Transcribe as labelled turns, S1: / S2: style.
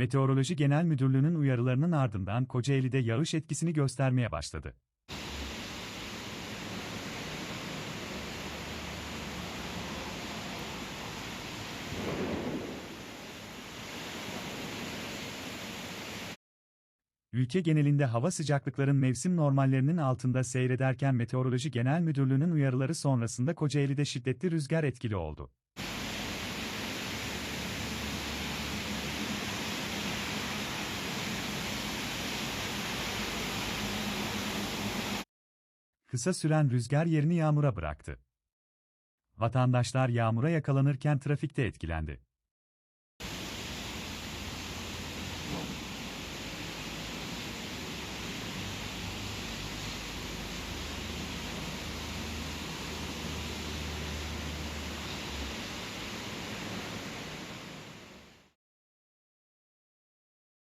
S1: Meteoroloji Genel Müdürlüğü'nün uyarılarının ardından Kocaeli'de yağış etkisini göstermeye başladı. Ülke genelinde hava sıcaklıkların mevsim normallerinin altında seyrederken Meteoroloji Genel Müdürlüğü'nün uyarıları sonrasında Kocaeli'de şiddetli rüzgar etkili oldu. Kısa süren rüzgar yerini yağmura bıraktı. Vatandaşlar yağmura yakalanırken trafikte etkilendi.